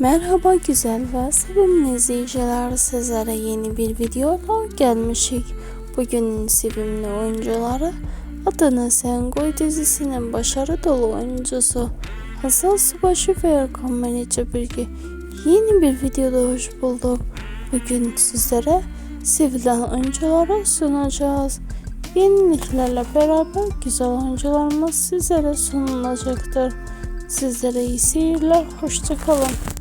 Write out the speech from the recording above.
Merhaba güzel ve sevimli izleyiciler sizlere yeni bir videoda gelmişik. Bugün sevimli oyuncuları Adana Sengoy dizisinin başarı dolu oyuncusu Hasan Subaşı ve Erkan Meriç'e bilgi. yeni bir videoda hoş bulduk. Bugün sizlere sevilen oyuncuları sunacağız. Yeniliklerle beraber güzel oyuncularımız sizlere sunulacaktır. Sizlere iyi seyirler, hoşçakalın.